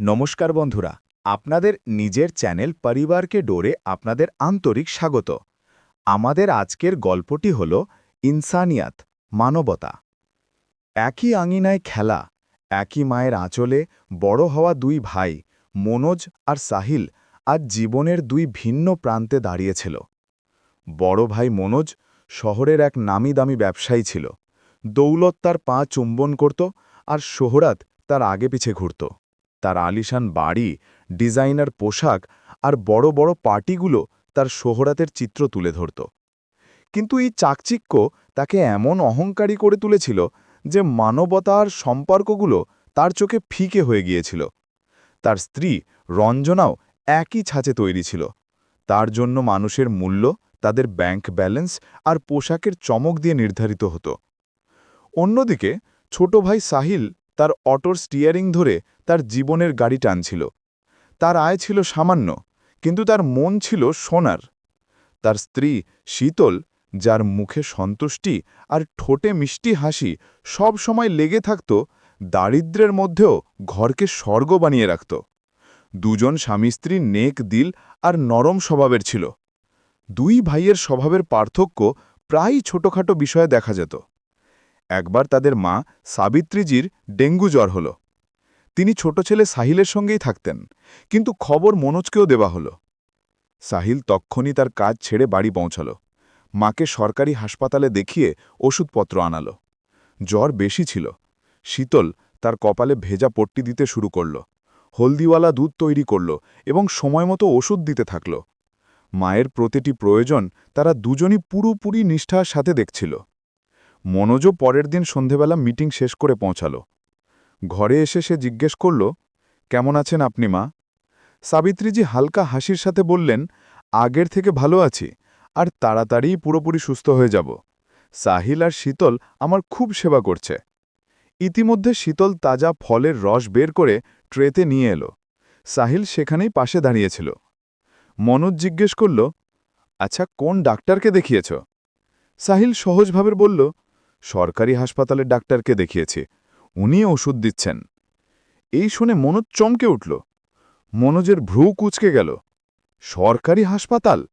নমস্কার বন্ধুরা, আপনাদের নিজের চ্যানেল পরিবারকে ডোরে আপনাদের আন্তরিক স্বাগত। আমাদের আজকের গল্পটি হল ইনসানিয়াত, মানবতা। একই আঙিনায় খেলা, একই মায়ের আঁচলে বড় হওয়া দুই ভাই, মনোজ আর সাহিল আজ জীবনের দুই ভিন্ন প্রান্তে দাঁড়িয়েছিল। বড় ভাই মনোজ শহরের এক নামি দামি ব্যবসায়ী ছিল। দৌলত তার পা চুম্বন করত আর সোহরাত তার আগে পিছে ঘুরত। তার আলিশান বাড়ি, ডিজাইনার পোশাক আর বড় বড় পার্টিগুলো তার সোহরাতের চিত্র তুলে ধরত। কিন্তু এই চাকচিক্য তাকে এমন অহংকারী করে তুলেছিল যে মানবতার সম্পর্কগুলো তার চোখে ফিকে হয়ে গিয়েছিল। তার স্ত্রী রঞ্জনাও একই ছাঁচে তৈরি ছিল। তার জন্য মানুষের মূল্য, তাদের ব্যাংক ব্যালেন্স আর পোশাকের চমক দিয়ে নির্ধারিত হতো। অন্যদিকে ছোট ভাই সাহিল তার অটোর স্টিয়ারিং ধরে তার জীবনের গাড়ি টানছিল। তার আয় ছিল সামান্য, কিন্তু তার মন ছিল সোনার। তার স্ত্রী শীতল, যার মুখে সন্তুষ্টি আর ঠোঁটে মিষ্টি হাসি সব সময় লেগে থাকত, দারিদ্র্যের মধ্যেও ঘরকে স্বর্গ বানিয়ে রাখত। দুজন স্বামী স্ত্রী নেক দিল আর নরম স্বভাবের ছিল। দুই ভাইয়ের স্বভাবের পার্থক্য প্রায়ই ছোটখাটো বিষয়ে দেখা যেত। একবার তাদের মা সাবিত্রীজির ডেঙ্গু জ্বর হল। তিনি ছোট ছেলে সাহিলের সঙ্গেই থাকতেন, কিন্তু খবর মনোজকেও দেওয়া হল। সাহিল তক্ষণই তার কাজ ছেড়ে বাড়ি পৌঁছাল। মাকে সরকারি হাসপাতালে দেখিয়ে ওষুধপত্র আনাল। জ্বর বেশি ছিল। শীতল তার কপালে ভেজা পট্টি দিতে শুরু করল। হলদিওয়ালা দুধ তৈরি করল এবং সময়মতো ওষুধ দিতে থাকল। মায়ের প্রতিটি প্রয়োজন তারা দুজনই পুরোপুরি নিষ্ঠার সাথে দেখছিল। মনোজও পরের দিন সন্ধেবেলা মিটিং শেষ করে পৌঁছাল। ঘরে এসে সে জিজ্ঞেস করল, কেমন আছেন আপনি মা? সাবিত্রীজি হালকা হাসির সাথে বললেন, আগের থেকে ভালো আছি, আর তাড়াতাড়ি পুরোপুরি সুস্থ হয়ে যাব। সাহিল আর শীতল আমার খুব সেবা করছে। ইতিমধ্যে শীতল তাজা ফলের রস বের করে ট্রেতে নিয়ে এলো। সাহিল সেখানেই পাশে দাঁড়িয়েছিল। মনোজ জিজ্ঞেস করল আচ্ছা কোন ডাক্তারকে দেখিয়েছ? সাহিল সহজভাবে বলল সরকারি হাসপাতালের ডাক্তারকে দেখিয়েছি। উনি ওষুধ দিচ্ছেন। এই শুনে মনোজ চমকে উঠল। মনোজের ভ্রু কুচকে গেল। সরকারি হাসপাতাল?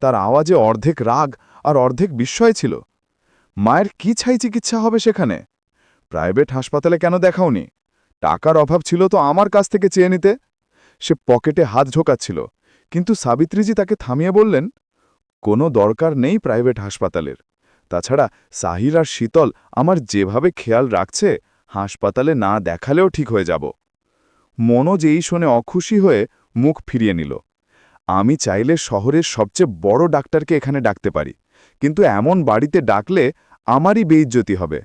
তার আওয়াজে অর্ধেক রাগ আর অর্ধেক বিস্ময় ছিল। মায়ের কি ছাই চিকিৎসা হবে সেখানে? প্রাইভেট হাসপাতালে কেন দেখাওনি? টাকার অভাব ছিল তো আমার কাছ থেকে চেয়ে নিতে? সে পকেটে হাত ঢোকাচ্ছিল কিন্তু সাবিত্রীজি তাকে থামিয়ে বললেন, কোনো দরকার নেই প্রাইভেট হাসপাতালের। তাছাড়া সাহির আর শীতল আমার যেভাবে খেয়াল রাখছে, হাসপাতালে না দেখালেও ঠিক হয়ে যাব। মনোজ এই শুনে অখুশি হয়ে মুখ ফিরিয়ে নিল। আমি চাইলে শহরের সবচেয়ে বড় ডাক্তারকে এখানে ডাকতে পারি, কিন্তু এমন বাড়িতে ডাকলে আমারই বেইজ্জতি হবে।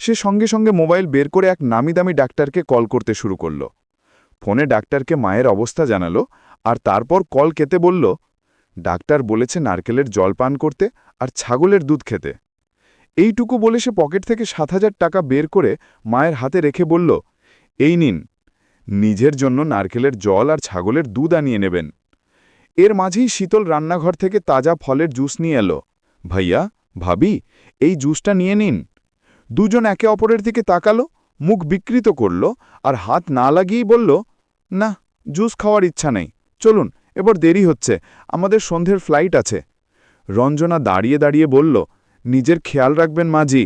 সে সঙ্গে সঙ্গে মোবাইল বের করে এক নামিদামি ডাক্তারকে কল করতে শুরু করল। ফোনে ডাক্তারকে মায়ের অবস্থা জানালো আর তারপর কল কেতে বলল ডাক্তার বলেছে নারকেলের জল পান করতে আর ছাগলের দুধ খেতে। এইটুকু বলে সে পকেট থেকে সাত হাজার টাকা বের করে মায়ের হাতে রেখে বলল, এই নিন, নিজের জন্য নারকেলের জল আর ছাগলের দুধ আনিয়ে নেবেন। এর মাঝেই শীতল রান্নাঘর থেকে তাজা ফলের জুস নিয়ে এলো। ভাইয়া, ভাবি, এই জুসটা নিয়ে নিন। দুজন একে অপরের দিকে তাকালো, মুখ বিকৃত করল আর হাত না লাগিয়েই বলল, না, জুস খাওয়ার ইচ্ছা নেই, চলুন এবার দেরি হচ্ছে, আমাদের সন্ধ্যের ফ্লাইট আছে। রঞ্জনা দাঁড়িয়ে দাঁড়িয়ে বলল, নিজের খেয়াল রাখবেন মাঝি।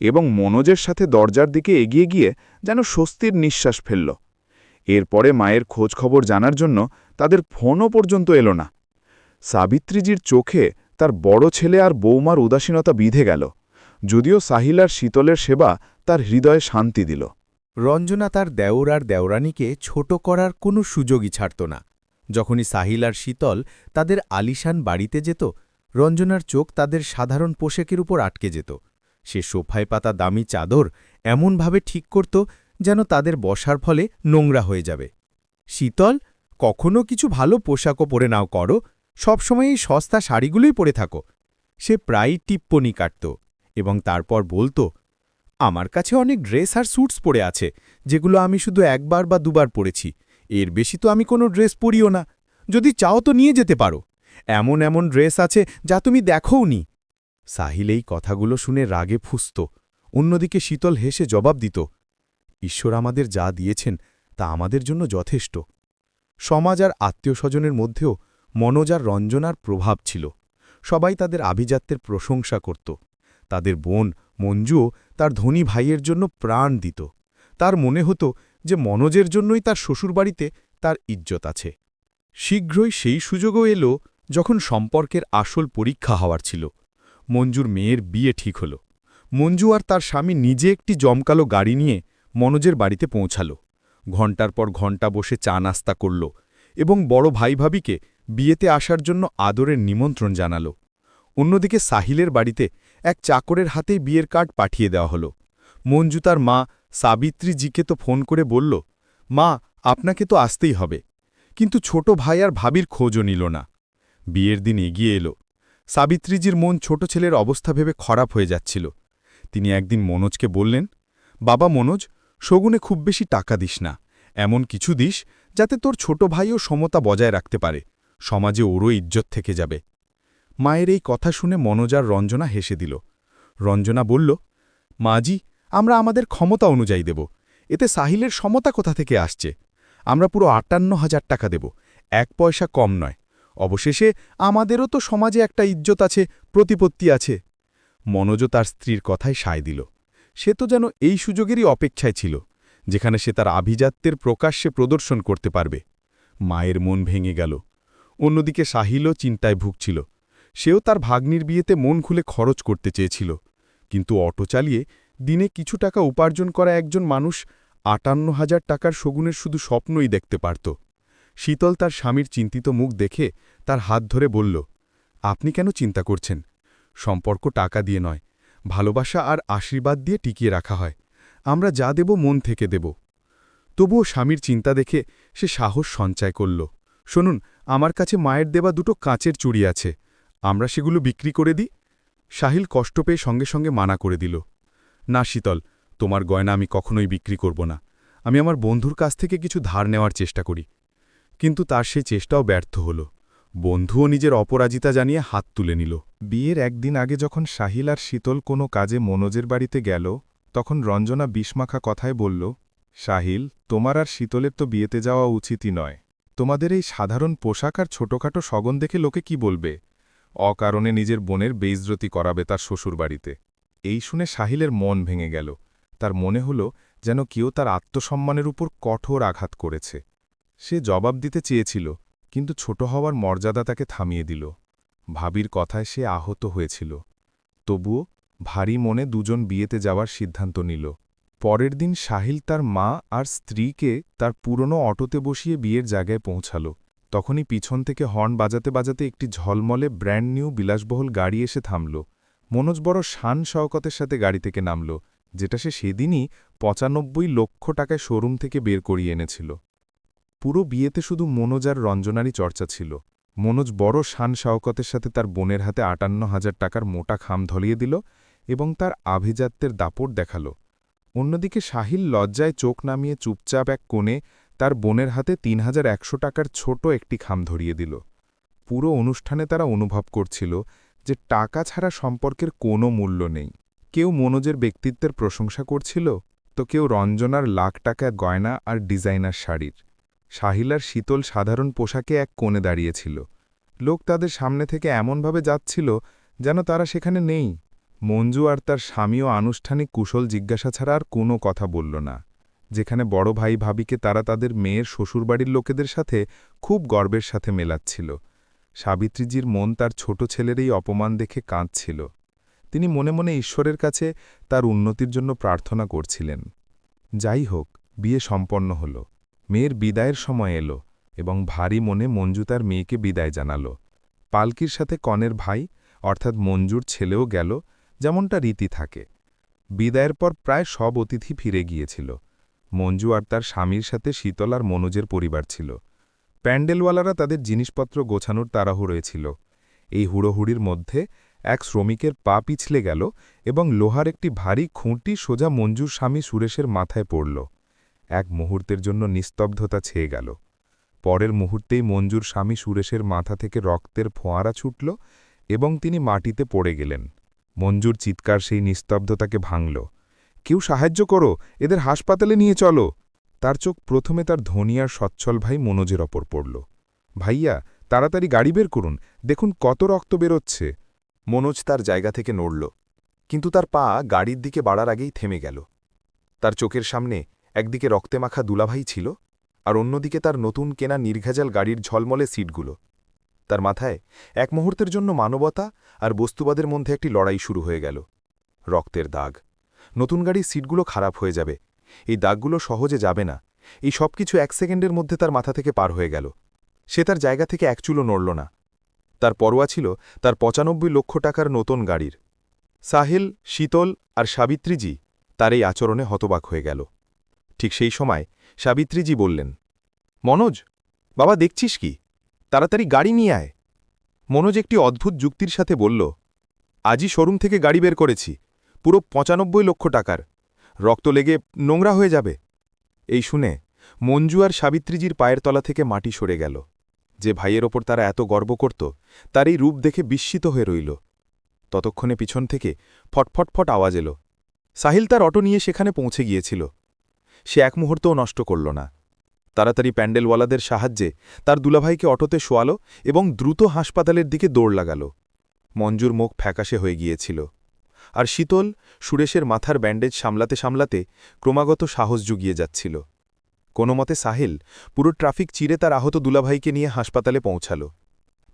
এবং মনোজের সাথে দরজার দিকে এগিয়ে গিয়ে যেন স্বস্তির নিঃশ্বাস ফেলল। এরপরে মায়ের খোঁজ খবর জানার জন্য তাদের ফোনও পর্যন্ত এলো না। সাবিত্রীজির চোখে তার বড় ছেলে আর বৌমার উদাসীনতা বিধে গেল, যদিও সাহিল আর শীতলের সেবা তার হৃদয়ে শান্তি দিল। রঞ্জনা তার দেওর আর দেওরানিকে ছোট করার কোনো সুযোগই ছাড়ত না। যখনই সাহিল আর শীতল তাদের আলিশান বাড়িতে যেত, রঞ্জনার চোখ তাদের সাধারণ পোশাকের উপর আটকে যেত। সে সোফায় পাতা দামি চাদর এমনভাবে ঠিক করত যেন তাদের বসার ফলে নোংরা হয়ে যাবে। শীতল, কখনো কিছু ভালো পোশাকও পরে নাও করো, সবসময় এই সস্তা শাড়িগুলোই পরে থাকো। সে প্রায়ই টিপ্পনি কাটত এবং তারপর বলতো, আমার কাছে অনেক ড্রেস আর স্যুটস পরে আছে, যেগুলো আমি শুধু একবার বা দুবার পরেছি। এর বেশি তো আমি কোনো ড্রেস পরিও না। যদি চাও তো নিয়ে যেতে পারো। এমন এমন ড্রেস আছে যা তুমি দেখোওনি। সাহিল এই কথাগুলো শুনে রাগে ফুসত। অন্যদিকে শীতল হেসে জবাব দিত, ঈশ্বর আমাদের যা দিয়েছেন, তা আমাদের জন্য যথেষ্ট। সমাজ আর আত্মীয় স্বজনের মধ্যেও মনোজ আর রঞ্জনার প্রভাব ছিল। সবাই তাদের আভিজাত্যের প্রশংসা করত। তাদের বোন মঞ্জুও তার ধনী ভাইয়ের জন্য প্রাণ দিত। তার মনে হতো যে মনোজের জন্যই তার শ্বশুরবাড়িতে তার ইজ্জত আছে। শীঘ্রই সেই সুযোগও এলো যখন সম্পর্কের আসল পরীক্ষা হওয়ার ছিল। মঞ্জুর মেয়ের বিয়ে ঠিক হল। মঞ্জু আর তার স্বামী নিজে একটি জমকালো গাড়ি নিয়ে মনোজের বাড়িতে পৌঁছাল। ঘণ্টার পর ঘণ্টা বসে চা নাস্তা করল এবং বড় ভাই ভাবিকে বিয়েতে আসার জন্য আদরের নিমন্ত্রণ জানাল। অন্যদিকে সাহিলের বাড়িতে এক চাকরের হাতেই বিয়ের কার্ড পাঠিয়ে দেওয়া হল। মঞ্জু তার মা সাবিত্রীজিকে তো ফোন করে বলল, মা, আপনাকে তো আসতেই হবে। কিন্তু ছোট ভাই আর ভাবির খোঁজও নিল না। বিয়ের দিন এগিয়ে এলো। সাবিত্রীজির মন ছোট ছেলের অবস্থা ভেবে খারাপ হয়ে যাচ্ছিল। তিনি একদিন মনোজকে বললেন, বাবা মনোজ, শগুনে খুব বেশি টাকা দিস না। এমন কিছু দিস যাতে তোর ছোট ভাইও সমতা বজায় রাখতে পারে। সমাজে ওরও ইজ্জত থেকে যাবে। মায়ের এই কথা শুনে মনোজ আর রঞ্জনা হেসে দিল। রঞ্জনা বলল মাজি আমরা আমাদের ক্ষমতা অনুযায়ী দেব। এতে সাহিলের সমতা কোথা থেকে আসছে? আমরা পুরো আটান্ন হাজার টাকা দেব। এক পয়সা কম নয়। অবশেষে আমাদেরও তো সমাজে একটা ইজ্জত আছে, প্রতিপত্তি আছে। মনোজ তার স্ত্রীর কথায় সায় দিল। সে তো যেন এই সুযোগেরই অপেক্ষায় ছিল, যেখানে সে তার আভিজাত্যের প্রকাশ্যে প্রদর্শন করতে পারবে। মায়ের মন ভেঙে গেল। অন্যদিকে সাহিলও চিন্তায় ভুগছিল। সেও তার ভাগ্নির বিয়েতে মন খুলে খরচ করতে চেয়েছিল। কিন্তু অটো চালিয়ে দিনে কিছু টাকা উপার্জন করা একজন মানুষ আটান্ন হাজার টাকার শগুনের শুধু স্বপ্নই দেখতে পারত। শীতল তার স্বামীর চিন্তিত মুখ দেখে তার হাত ধরে বলল, আপনি কেন চিন্তা করছেন? সম্পর্ক টাকা দিয়ে নয়, ভালোবাসা আর আশীর্বাদ দিয়ে টিকিয়ে রাখা হয়। আমরা যা দেব মন থেকে দেব। তবুও স্বামীর চিন্তা দেখে সে সাহস সঞ্চয় করল। শুনুন, আমার কাছে মায়ের দেবা দুটো কাঁচের চুড়ি আছে, আমরা সেগুলো বিক্রি করে দিই? সাহিল কষ্ট পেয়ে সঙ্গে সঙ্গে মানা করে দিল। না শীতল, তোমার গয়না আমি কখনোই বিক্রি করব না। আমি আমার বন্ধুর কাছ থেকে কিছু ধার নেওয়ার চেষ্টা করি। কিন্তু তার সেই চেষ্টাও ব্যর্থ হল। বন্ধুও নিজের অপরাজিতা জানিয়ে হাত তুলে নিল। বিয়ের একদিন আগে যখন সাহিল আর শীতল কোনো কাজে মনোজের বাড়িতে গেল, তখন রঞ্জনা বিষমাখা কথায় বলল সাহিল তোমার আর শীতলের তো বিয়েতে যাওয়া উচিতই নয়। তোমাদের এই সাধারণ পোশাক আর ছোটখাটো সগন দেখে লোকে কি বলবে? অকারণে নিজের বোনের বেইজরতি করাবে তার শ্বশুরবাড়িতে। এই শুনে সাহিলের মন ভেঙে গেল। তার মনে হল যেন কেউ তার আত্মসম্মানের উপর কঠোর আঘাত করেছে। সে জবাব দিতে চেয়েছিল, কিন্তু ছোট হওয়ার মর্যাদা তাকে থামিয়ে দিল। ভাবির কথায় সে আহত হয়েছিল। তবুও ভারী মনে দুজন বিয়েতে যাওয়ার সিদ্ধান্ত নিল। পরের দিন সাহিল তার মা আর স্ত্রীকে তার পুরনো অটোতে বসিয়ে বিয়ের জায়গায় পৌঁছাল। তখনই পিছন থেকে হর্ন বাজাতে বাজাতে একটি ঝলমলে ব্র্যান্ড নিউ বিলাসবহুল গাড়ি এসে থামল। মনোজ বড় শান শওকতের সাথে গাড়ি থেকে নামল, যেটা সে সেদিনই পঁচানব্বই লক্ষ টাকায় শোরুম থেকে বের করিয়ে এনেছিল। পুরো বিয়েতে শুধু মনোজ আর রঞ্জনারই চর্চা ছিল। মনোজ বড় শান শাওকতের সাথে তার বোনের হাতে আটান্ন হাজার টাকার মোটা খাম ধলিয়ে দিল এবং তার আভিজাত্যের দাপট দেখাল। অন্যদিকে সাহিল লজ্জায় চোখ নামিয়ে চুপচাপ এক কোণে তার বোনের হাতে তিন হাজার একশো টাকার ছোট একটি খাম ধরিয়ে দিল। পুরো অনুষ্ঠানে তারা অনুভব করছিল যে টাকা ছাড়া সম্পর্কের কোনো মূল্য নেই। কেউ মনোজের ব্যক্তিত্বের প্রশংসা করছিল, তো কেউ রঞ্জনার লাখ টাকা গয়না আর ডিজাইনার শাড়ির। শাহিলার শীতল সাধারণ পোশাকে এক কোণে দাঁড়িয়েছিল। লোক তাদের সামনে থেকে এমনভাবে যাচ্ছিল যেন তারা সেখানে নেই। মঞ্জু আর তার স্বামীও আনুষ্ঠানিক কুশল জিজ্ঞাসা ছাড়া আর কোনো কথা বলল না। যেখানে বড় ভাই ভাবিকে তারা তাদের মেয়ের শ্বশুরবাড়ির লোকেদের সাথে খুব গর্বের সাথে মেলাচ্ছিল। সাবিত্রীজির মন তার ছোট ছেলের এই অপমান দেখে কাঁদছিল। তিনি মনে মনে ঈশ্বরের কাছে তার উন্নতির জন্য প্রার্থনা করছিলেন। যাই হোক, বিয়ে সম্পন্ন হল। মেয়ের বিদায়ের সময় এলো এবং ভারী মনে মঞ্জু তার মেয়েকে বিদায় জানাল। পালকির সাথে কনের ভাই, অর্থাৎ মঞ্জুর ছেলেও গেল, যেমনটা রীতি থাকে। বিদায়ের পর প্রায় সব অতিথি ফিরে গিয়েছিল। মঞ্জু আর তার স্বামীর সাথে শীতল আর মনোজের পরিবার ছিল। প্যান্ডেলওয়ালারা তাদের জিনিসপত্র গোছানোর তাড়াহু রয়েছিল। এই হুড়োহুড়ির মধ্যে এক শ্রমিকের পা পিছলে গেল এবং লোহার একটি ভারী খুঁটি সোজা মঞ্জুর স্বামী সুরেশের মাথায় পড়ল। এক মুহূর্তের জন্য নিস্তব্ধতা ছেয়ে গেল। পরের মুহূর্তেই মঞ্জুর স্বামী সুরেশের মাথা থেকে রক্তের ফোঁয়ারা ছুটল এবং তিনি মাটিতে পড়ে গেলেন। মঞ্জুর চিৎকার সেই নিস্তব্ধতাকে ভাঙল। কেউ সাহায্য করো, এদের হাসপাতালে নিয়ে চলো। তার চোখ প্রথমে তার ধনী আর সচ্ছল ভাই মনোজের ওপর পড়ল। ভাইয়া, তাড়াতাড়ি গাড়ি বের করুন, দেখুন কত রক্ত বেরোচ্ছে। মনোজ তার জায়গা থেকে নড়ল, কিন্তু তার পা গাড়ির দিকে বাড়ার আগেই থেমে গেল। তার চোখের সামনে একদিকে রক্তে মাখা দুলাভাই ছিল আর অন্যদিকে তার নতুন কেনা নির্ঘাজাল গাড়ির ঝলমলে সিটগুলো। তার মাথায় এক মুহূর্তের জন্য মানবতা আর বস্তুবাদের মধ্যে একটি লড়াই শুরু হয়ে গেল। রক্তের দাগ। নতুন গাড়ির সিটগুলো খারাপ হয়ে যাবে এই দাগগুলো সহজে যাবে না। এই সব কিছু এক সেকেন্ডের মধ্যে তার মাথা থেকে পার হয়ে গেল। সে তার জায়গা থেকে এক চুলো নড়ল না। তার পরোয়া ছিল তার পঁচানব্বই লক্ষ টাকার নতুন গাড়ির। সাহিল, শীতল আর সাবিত্রীজি তার এই আচরণে হতবাক হয়ে গেল। ঠিক সেই সময় সাবিত্রীজি বললেন, মনোজ, বাবা দেখছিস কি? তাড়াতাড়ি গাড়ি নিয়ে আয়। মনোজ একটি অদ্ভুত যুক্তির সাথে বলল, আজই শোরুম থেকে গাড়ি বের করেছি। পুরো পঁচানব্বই লক্ষ টাকার। রক্ত লেগে নোংরা হয়ে যাবে। এই শুনে মঞ্জু আর সাবিত্রীজির পায়ের তলা থেকে মাটি সরে গেল। যে ভাইয়ের ওপর তারা এত গর্ব করত, তার এই রূপ দেখে বিস্মিত হয়ে রইল। ততক্ষণে পিছন থেকে ফটফটফট আওয়াজ এলো। সাহিল তার অটো নিয়ে সেখানে পৌঁছে গিয়েছিল। সে এক মুহূর্তও নষ্ট করল না। তাড়াতাড়ি প্যান্ডেলওয়ালাদের সাহায্যে তার দুলাভাইকে অটোতে শোয়াল এবং দ্রুত হাসপাতালের দিকে দৌড় লাগাল। মঞ্জুর মুখ ফ্যাকাশে হয়ে গিয়েছিল। আর শীতল সুরেশের মাথার ব্যান্ডেজ সামলাতে সামলাতে ক্রমাগত সাহস জুগিয়ে যাচ্ছিল। কোনো মতে সাহেল পুরো ট্রাফিক চিরে তার আহত দুলাভাইকে নিয়ে হাসপাতালে পৌঁছাল।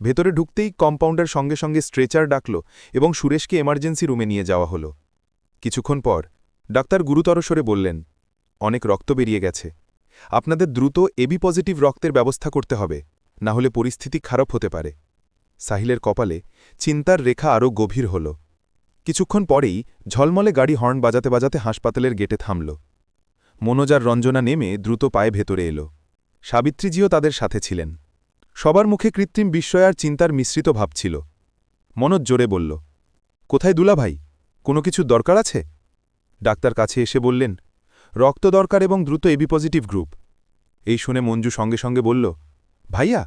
ভেতরে ঢুকতেই কম্পাউন্ডার সঙ্গে সঙ্গে স্ট্রেচার ডাকল এবং সুরেশকে এমার্জেন্সি রুমে নিয়ে যাওয়া হল। কিছুক্ষণ পর ডাক্তার গুরুতর স্বরে বললেন, অনেক রক্ত বেরিয়ে গেছে। আপনাদের দ্রুত এবি পজিটিভ রক্তের ব্যবস্থা করতে হবে না হলে পরিস্থিতি খারাপ হতে পারে। সাহিলের কপালে চিন্তার রেখা আরও গভীর হল। কিছুক্ষণ পরেই ঝলমলে গাড়ি হর্ন বাজাতে বাজাতে হাসপাতালের গেটে থামল। মনোজার রঞ্জনা নেমে দ্রুত পায়ে ভেতরে এলো। সাবিত্রীজিও তাদের সাথে ছিলেন। সবার মুখে কৃত্রিম বিস্ময় আর চিন্তার মিশ্রিত ভাব ছিল। মনোজ জোরে বলল, কোথায় দুলাভাই কোনো কিছু দরকার আছে? ডাক্তার কাছে এসে বললেন, রক্ত দরকার এবং দ্রুত এবি পজিটিভ গ্রুপ। এই শুনে মঞ্জু সঙ্গে সঙ্গে বলল, ভাইয়া,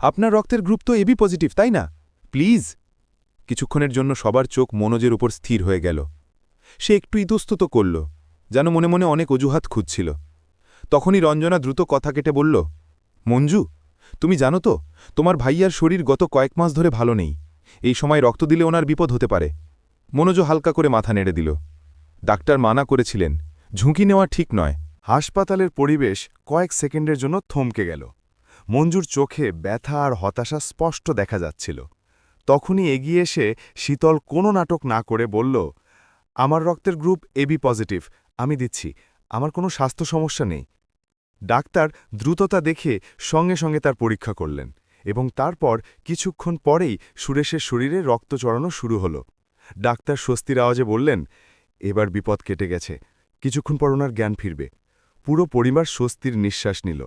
আপনার রক্তের গ্রুপ তো এবি পজিটিভ, তাই না? প্লিজ। কিছুক্ষণের জন্য সবার চোখ মনোজের উপর স্থির হয়ে গেল। সে একটু ইতস্তত করল, যেন মনে মনে অনেক অজুহাত খুঁজছিল। তখনই রঞ্জনা দ্রুত কথা কেটে বলল, মঞ্জু, তুমি জানো তো, তোমার ভাইয়ার শরীর গত কয়েক মাস ধরে ভালো নেই। এই সময় রক্ত দিলে ওনার বিপদ হতে পারে। মনোজ হালকা করে মাথা নেড়ে দিল। ডাক্তার মানা করেছিলেন, ঝুঁকি নেওয়া ঠিক নয়। হাসপাতালের পরিবেশ কয়েক সেকেন্ডের জন্য থমকে গেল। মঞ্জুর চোখে ব্যথা আর হতাশা স্পষ্ট দেখা যাচ্ছিল। তখনই এগিয়ে এসে শীতল কোনো নাটক না করে বলল, আমার রক্তের গ্রুপ এবি পজিটিভ, আমি দিচ্ছি, আমার কোনো স্বাস্থ্য সমস্যা নেই। ডাক্তার দ্রুততা দেখে সঙ্গে সঙ্গে তার পরীক্ষা করলেন এবং তারপর কিছুক্ষণ পরেই সুরেশের শরীরে রক্ত চড়ানো শুরু হল। ডাক্তার স্বস্তির আওয়াজে বললেন, এবার বিপদ কেটে গেছে, কিছুক্ষণ পর ওনার জ্ঞান ফিরবে। পুরো পরিবার স্বস্তির নিঃশ্বাস নিল।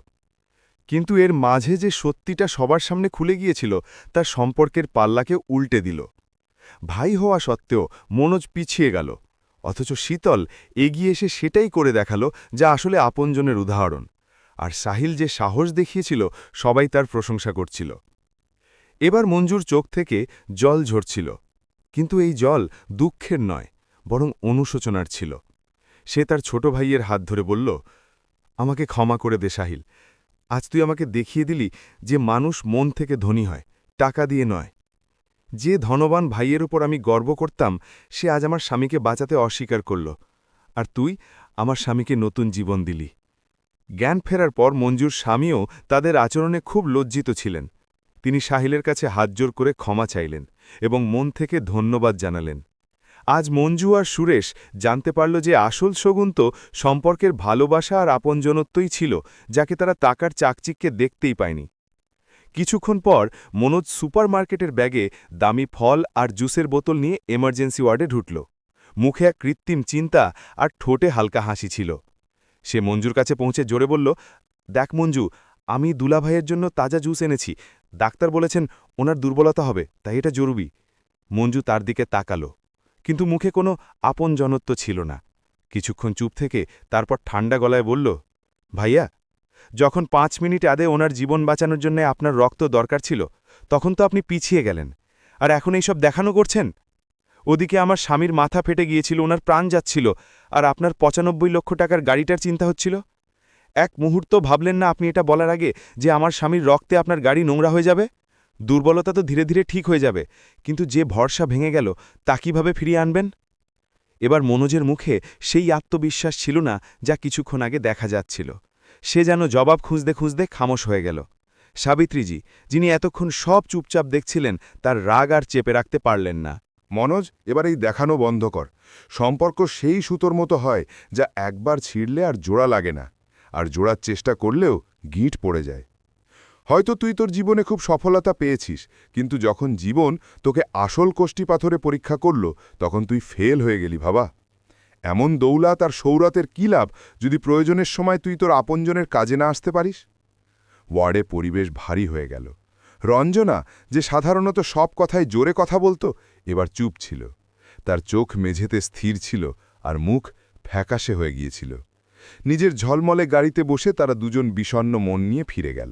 কিন্তু এর মাঝে যে সত্যিটা সবার সামনে খুলে গিয়েছিল, তার সম্পর্কের পাল্লাকে উল্টে দিল। ভাই হওয়া সত্ত্বেও মনোজ পিছিয়ে গেল, অথচ শীতল এগিয়ে এসে সেটাই করে দেখাল যা আসলে আপনজনের উদাহরণ। আর সাহিল যে সাহস দেখিয়েছিল, সবাই তার প্রশংসা করছিল। এবার মঞ্জুর চোখ থেকে জল ঝরছিল, কিন্তু এই জল দুঃখের নয়, বরং অনুশোচনার ছিল। সে তার ছোট ভাইয়ের হাত ধরে বলল, আমাকে ক্ষমা করে দে সাহিল আজ তুই আমাকে দেখিয়ে দিলি যে মানুষ মন থেকে ধনী হয়, টাকা দিয়ে নয়। যে ধনবান ভাইয়ের উপর আমি গর্ব করতাম, সে আজ আমার স্বামীকে বাঁচাতে অস্বীকার করল। আর তুই আমার স্বামীকে নতুন জীবন দিলি। জ্ঞান ফেরার পর মঞ্জুর স্বামীও তাদের আচরণে খুব লজ্জিত ছিলেন। তিনি সাহিলের কাছে হাতজোর করে ক্ষমা চাইলেন এবং মন থেকে ধন্যবাদ জানালেন। আজ মঞ্জু আর সুরেশ জানতে পারল যে আসল শগুন তো সম্পর্কের ভালোবাসা আর আপনজনত্বই ছিল, যাকে তারা টাকার চাকচিককে দেখতেই পায়নি। কিছুক্ষণ পর মনোজ সুপারমার্কেটের ব্যাগে দামি ফল আর জুসের বোতল নিয়ে এমার্জেন্সি ওয়ার্ডে ঢুটল মুখে এক কৃত্রিম চিন্তা আর ঠোঁটে হালকা হাসি ছিল। সে মঞ্জুর কাছে পৌঁছে জোরে বলল, দেখ মঞ্জু, আমি দুলাভাইয়ের জন্য তাজা জুস এনেছি। ডাক্তার বলেছেন ওনার দুর্বলতা হবে, তাই এটা জরুরি। মঞ্জু তার দিকে তাকালো। কিন্তু মুখে কোনো আপন জনত্ব ছিল না। কিছুক্ষণ চুপ থেকে তারপর ঠান্ডা গলায় বলল, ভাইয়া, যখন পাঁচ মিনিট আদে ওনার জীবন বাঁচানোর জন্য আপনার রক্ত দরকার ছিল, তখন তো আপনি পিছিয়ে গেলেন। আর এখন এইসব দেখানো করছেন? ওদিকে আমার স্বামীর মাথা ফেটে গিয়েছিল, ওনার প্রাণ যাচ্ছিল, আর আপনার পঁচানব্বই লক্ষ টাকার গাড়িটার চিন্তা হচ্ছিল? এক মুহূর্ত ভাবলেন না আপনি এটা বলার আগে যে আমার স্বামীর রক্তে আপনার গাড়ি নোংরা হয়ে যাবে? দুর্বলতা তো ধীরে ধীরে ঠিক হয়ে যাবে, কিন্তু যে ভরসা ভেঙে গেল, তা কীভাবে ফিরিয়ে আনবেন? এবার মনোজের মুখে সেই আত্মবিশ্বাস ছিল না যা কিছুক্ষণ আগে দেখা যাচ্ছিল। সে যেন জবাব খুঁজতে খুঁজতে খামোশ হয়ে গেল। সাবিত্রীজি, যিনি এতক্ষণ সব চুপচাপ দেখছিলেন, তার রাগ আর চেপে রাখতে পারলেন না। মনোজ, এবার এই দেখানো বন্ধ কর। সম্পর্ক সেই সুতোর মতো হয় যা একবার ছিঁড়লে আর জোড়া লাগে না। আর জোড়ার চেষ্টা করলেও গিঁট পড়ে যায়। হয়তো তুই তোর জীবনে খুব সফলতা পেয়েছিস, কিন্তু যখন জীবন তোকে আসল কোষ্টি পাথরে পরীক্ষা করল, তখন তুই ফেল হয়ে গেলি ভাবা। এমন দৌলাত আর সৌরতের কী লাভ যদি প্রয়োজনের সময় তুই তোর আপনজনের কাজে না আসতে পারিস? ওয়ার্ডে পরিবেশ ভারী হয়ে গেল। রঞ্জনা, যে সাধারণত সব কথায় জোরে কথা বলতো, এবার চুপ ছিল। তার চোখ মেঝেতে স্থির ছিল আর মুখ ফ্যাকাশে হয়ে গিয়েছিল। নিজের ঝলমলে গাড়িতে বসে তারা দুজন বিষণ্ণ মন নিয়ে ফিরে গেল।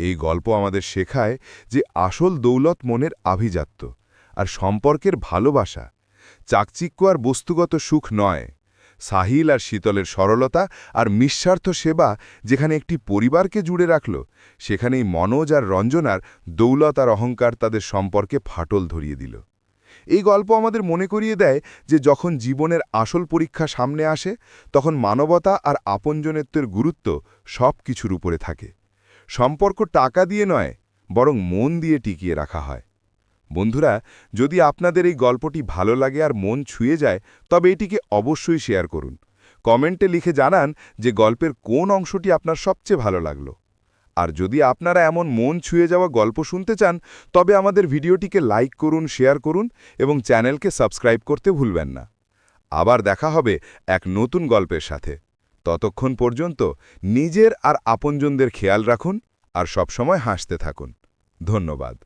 এই গল্প আমাদের শেখায় যে আসল দৌলত মনের আভিজাত্য আর সম্পর্কের ভালোবাসা। চাকচিক্য আর বস্তুগত সুখ নয়। সাহিল আর শীতলের সরলতা আর নিঃস্বার্থ সেবা যেখানে একটি পরিবারকে জুড়ে রাখল, সেখানেই মনোজ আর রঞ্জনার দৌলত আর অহংকার তাদের সম্পর্কে ফাটল ধরিয়ে দিল। এই গল্প আমাদের মনে করিয়ে দেয় যে যখন জীবনের আসল পরীক্ষা সামনে আসে, তখন মানবতা আর আপনজনত্বের গুরুত্ব সব কিছুর উপরে থাকে। সম্পর্ক টাকা দিয়ে নয়, বরং মন দিয়ে টিকিয়ে রাখা হয়। বন্ধুরা, যদি আপনাদের এই গল্পটি ভালো লাগে আর মন ছুঁয়ে যায়, তবে এটিকে অবশ্যই শেয়ার করুন। কমেন্টে লিখে জানান যে গল্পের কোন অংশটি আপনার সবচেয়ে ভালো লাগল। আর যদি আপনারা এমন মন ছুঁয়ে যাওয়া গল্প শুনতে চান, তবে আমাদের ভিডিওটিকে লাইক করুন, শেয়ার করুন এবং চ্যানেলকে সাবস্ক্রাইব করতে ভুলবেন না। আবার দেখা হবে এক নতুন গল্পের সাথে। ততক্ষণ পর্যন্ত নিজের আর আপনজনদের খেয়াল রাখুন আর সবসময় হাসতে থাকুন। ধন্যবাদ।